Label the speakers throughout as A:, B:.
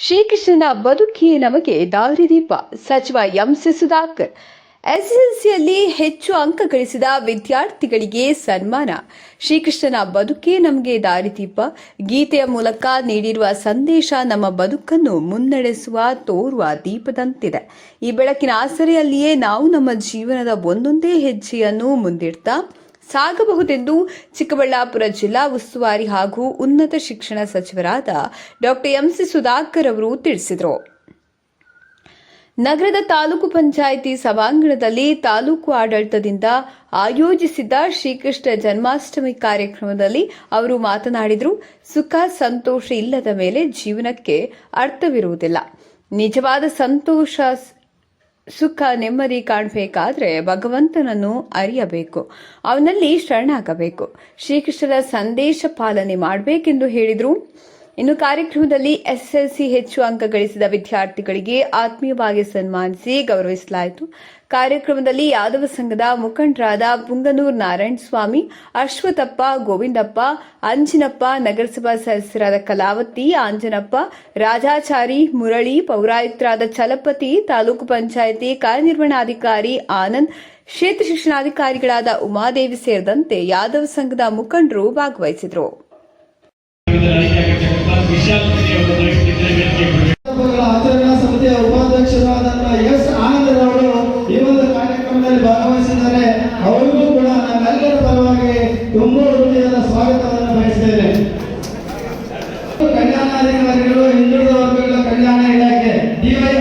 A: ಶ್ರೀಕೃಷ್ಣನ ಬದುಕಿಯೇ ನಮಗೆ ದಾರಿದೀಪ. ಸಚಿವ ಎಂಸಿ ಸುಧಾಕರ್ ಎಸ್ಎಸ್ಎಲ್ಸಿಯಲ್ಲಿ ಹೆಚ್ಚು ಅಂಕ ಗಳಿಸಿದ ವಿದ್ಯಾರ್ಥಿಗಳಿಗೆ ಸನ್ಮಾನ. ಶ್ರೀಕೃಷ್ಣನ ಬದುಕೇ ನಮಗೆ ದಾರಿದೀಪ. ಗೀತೆಯ ಮೂಲಕ ನೀಡಿರುವ ಸಂದೇಶ ನಮ್ಮ ಬದುಕನ್ನು ಮುನ್ನಡೆಸುವ ತೋರುವ ದೀಪದಂತಿದೆ. ಈ ಬೆಳಕಿನ ಆಸರೆಯಲ್ಲಿಯೇ ನಾವು ನಮ್ಮ ಜೀವನದ ಒಂದೊಂದೇ ಹೆಜ್ಜೆಯನ್ನು ಮುಂದಿಡ್ತಾ ಸಾಗಬಹುದೆಂದು ಚಿಕ್ಕಬಳ್ಳಾಪುರ ಜಿಲ್ಲಾ ಉಸ್ತುವಾರಿ ಹಾಗೂ ಉನ್ನತ ಶಿಕ್ಷಣ ಸಚಿವರಾದ ಡಾಕ್ಟರ್ ಎಂಸಿ ಸುಧಾಕರ್ ಅವರು ತಿಳಿಸಿದರು. ನಗರದ ತಾಲೂಕು ಪಂಚಾಯಿತಿ ಸಭಾಂಗಣದಲ್ಲಿ ತಾಲೂಕು ಆಡಳಿತದಿಂದ ಆಯೋಜಿಸಿದ್ದ ಶ್ರೀಕೃಷ್ಣ ಜನ್ಮಾಷ್ಟಮಿ ಕಾರ್ಯಕ್ರಮದಲ್ಲಿ ಅವರು ಮಾತನಾಡಿದರು. ಸುಖ, ಸಂತೋಷ ಇಲ್ಲದ ಮೇಲೆ ಜೀವನಕ್ಕೆ ಅರ್ಥವಿರುವುದಿಲ್ಲ. ನಿಜವಾದ ಸಂತೋಷ ಸುಖ ನೆಮ್ಮದಿ ಕಾಣಬೇಕಾದ್ರೆ ಭಗವಂತನನ್ನು ಅರಿಯಬೇಕು. ಅವನಲ್ಲಿ ಶರಣಾಗಬೇಕು. ಶ್ರೀಕೃಷ್ಣನ ಸಂದೇಶ ಪಾಲನೆ ಮಾಡಬೇಕೆಂದು ಹೇಳಿದರು. ಇನ್ನು ಕಾರ್ಯಕ್ರಮದಲ್ಲಿ ಎಸ್ಎಸ್ಎಲ್ಸಿ ಹೆಚ್ಚು ಅಂಕ ಗಳಿಸಿದ ವಿದ್ಯಾರ್ಥಿಗಳಿಗೆ ಆತ್ಮೀಯವಾಗಿ ಸನ್ಮಾನಿಸಿ ಗೌರವಿಸಲಾಯಿತು. ಕಾರ್ಯಕ್ರಮದಲ್ಲಿ ಯಾದವ ಸಂಘದ ಮುಖಂಡರಾದ ಪುಂಗನೂರ್ ನಾರಾಯಣ ಸ್ವಾಮಿ, ಅಶ್ವಥಪ್ಪ ಗೋವಿಂದಪ್ಪ, ಅಂಜಿನಪ್ಪ ನಗರಸಭಾ ಸದಸ್ಯರಾದ ಕಲಾವತಿ, ಆಂಜನಪ್ಪ, ರಾಜಾಚಾರಿ, ಮುರಳಿ, ಪೌರಾಯುಕ್ತರಾದ ಚಲಪತಿ, ತಾಲೂಕು ಪಂಚಾಯಿತಿ ಕಾರ್ಯನಿರ್ವಹಣಾಧಿಕಾರಿ ಆನಂದ್, ಕ್ಷೇತ್ರ ಶಿಕ್ಷಣಾಧಿಕಾರಿಗಳಾದ ಉಮಾದೇವಿ ಸೇರಿದಂತೆ ಯಾದವ ಸಂಘದ ಮುಖಂಡರು ಭಾಗವಹಿಸಿದರು.
B: ಆಚರಣಾ ಸಮಿತಿಯ ಉಪಾಧ್ಯಕ್ಷರಾದಂತಹ ಎಸ್ ಆನಂದ್ ಅವರು ಈ ಒಂದು ಕಾರ್ಯಕ್ರಮದಲ್ಲಿ ಭಾಗವಹಿಸಿದ್ದಾರೆ. ಅವರಿಗೂ ಕೂಡ ನಮ್ಮೆಲ್ಲರ ಪರವಾಗಿ ತುಂಬಾ ಹೃದಯದ ಸ್ವಾಗತವನ್ನು ಬಯಸಿದ್ದೇನೆ. ಕಲ್ಯಾಣಾಧಿಕಾರಿಗಳು, ಹಿಂದುಳಿದ ವರ್ಗಗಳ ಕಲ್ಯಾಣ ಇಲಾಖೆ ಡಿವೈ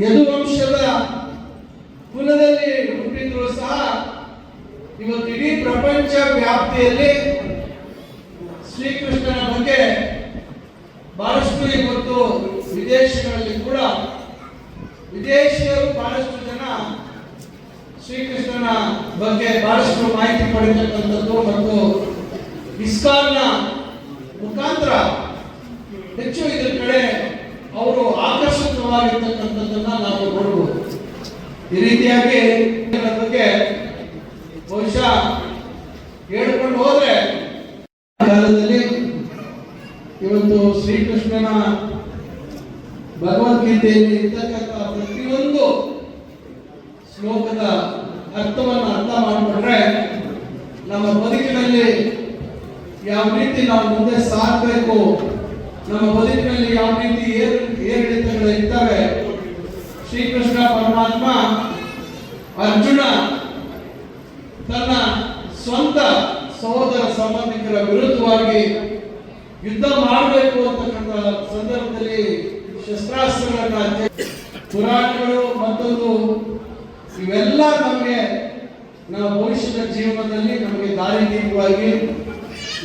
B: ಯದುವಂಶದ ಕುಲದಲ್ಲಿ ಹುಟ್ಟಿದ್ರು ಸಹ ಇವತ್ತು ಇಡೀ ಪ್ರಪಂಚ ವ್ಯಾಪ್ತಿಯಲ್ಲಿ ಶ್ರೀಕೃಷ್ಣನ ಬಗ್ಗೆ ಬಹಳಷ್ಟು ಇವತ್ತು ವಿದೇಶಗಳಲ್ಲಿ ಕೂಡ ವಿದೇಶಿಯರು ಬಹಳಷ್ಟು ಜನ ಶ್ರೀಕೃಷ್ಣನ ಬಗ್ಗೆ ಬಹಳಷ್ಟು ಮಾಹಿತಿ ಪಡೆಯತಕ್ಕಂಥದ್ದು ಮತ್ತು ಇಸ್ಕಾನ್ನ ಮುಖಾಂತರ ಹೆಚ್ಚು ಇದ್ರ ಕಡೆ ಅವರು ಆಕರ್ಷಕವಾಗಿರ್ತಕ್ಕಂಥದ್ದನ್ನ ನಾವು ನೋಡಬಹುದು ಈ ರೀತಿಯಾಗಿ ಬಗ್ಗೆ ಬಹುಶಃ ಹೇಳ್ಕೊಂಡು ಹೋದ್ರೆ ಕಾಲದಲ್ಲಿ ಇವತ್ತು ಶ್ರೀಕೃಷ್ಣನ ಭಗವದ್ಗೀತೆಯಲ್ಲಿ ಇರ್ತಕ್ಕಂಥ ಪ್ರತಿಯೊಂದು ಶ್ಲೋಕದ ಅರ್ಥವನ್ನು ಅರ್ಥ ಮಾಡಿಕೊಂಡ್ರೆ ನಮ್ಮ ಬದುಕಿನಲ್ಲಿ ಯಾವ ರೀತಿ ನಾವು ಮುಂದೆ ಸಾಗಬೇಕು ನಮ್ಮ ಬದುಕಿನಲ್ಲಿ ಯಾವ ರೀತಿ ಏರು ಏರಿಳಿತಗಳು ಇರ್ತವೆ? ಶ್ರೀಕೃಷ್ಣ ಪರಮಾತ್ಮ ಅರ್ಜುನ ತನ್ನ ಸ್ವಂತ ಸಹೋದರ ಸಂಬಂಧಿಕರ ವಿರುದ್ಧವಾಗಿ ಯುದ್ಧ ಮಾಡಬೇಕು ಅಂತಕ್ಕಂಥ ಸಂದರ್ಭದಲ್ಲಿ ಶಸ್ತ್ರಾಸ್ತ್ರಗಳನ್ನು ಪುರಾಣಗಳು ಮತ್ತೊಂದು ಇವೆಲ್ಲ ನಮಗೆ ನಮ್ಮ ಭವಿಷ್ಯದ ಜೀವನದಲ್ಲಿ ನಮಗೆ ದಾರಿದೀಪವಾಗಿ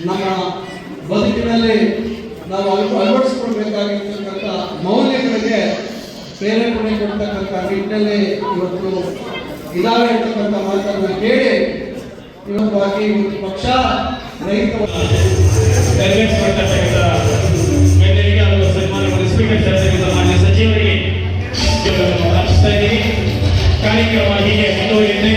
B: ನಮ್ಮ ಬದುಕಿನಲ್ಲಿ ನಾವು ಅಳವಡಿಸ್ಕೊಳ್ಬೇಕಾಗಿರ್ತಕ್ಕಂಥ ಮೌಲ್ಯಗಳಿಗೆ ಪ್ರೇರೇಪಣೆ ಕೊಡ್ತಕ್ಕಂಥ ನಿಟ್ಟಿನಲ್ಲಿ ಇವತ್ತು ಇದಾವೆ ಅಂತಕ್ಕಂಥ ಮಾತನ್ನು ಕೇಳಿ ಇವತ್ತಾಗಿ ಒಂದು ಪಕ್ಷ ರೈತ
C: ಕಾರ್ಯಕ್ರಮ ಹೀಗೆ ಮುಂದುವರಿಯುತ್ತೆ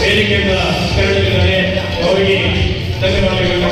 C: ವೇದಿಕೆಯಿಂದ ತೆರಳಿದ್ದಾರೆ ಅವರಿಗೆ ಧನ್ಯವಾದಗಳನ್ನು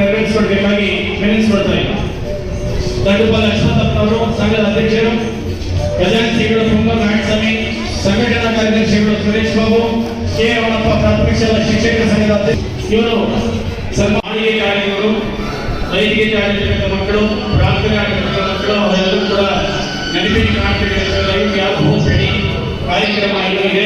C: ವಿನಂತಿಸಿಕೊಳ್ತಾ ಇಲ್ಲ ದಂಡುಪಾಲ ಲಕ್ಷ್ಮಣಪ್ಪನವರು ಸಂಘದ ಅಧ್ಯಕ್ಷರು, ಖಜಾಂಚಿಗಳು ಕುಂಬ ನಾಯಕಸ್ವಾಮಿ, ಸಂಘಟನಾ ಕಾರ್ಯದರ್ಶಿಗಳು ಸುರೇಶ್ ಬಾಬು, ಕೆ ರಮಣಪ್ಪ ಪ್ರಾಥಮಿಕ ಶಾಲಾ ಶಿಕ್ಷಕರ ಸಂಘದ ಇವರು ಸನ್ಮಾನಿಗೆ ಕಾರ್ಯಗಳು ಐದಿಗೆ ಆಗಿರ್ತಕ್ಕಂಥ ಮಕ್ಕಳು ಪ್ರಾಥಮಿಕ ಆಗಿರ್ತಕ್ಕಂಥ ಮಕ್ಕಳು, ಅವರೆಲ್ಲರೂ ಕೂಡ ನೆನಪಿನ ಕಾರ್ಯಕ್ರಮ ಹೋಗ್ಬೇಡಿ ಕಾರ್ಯಕ್ರಮ ಇದೆ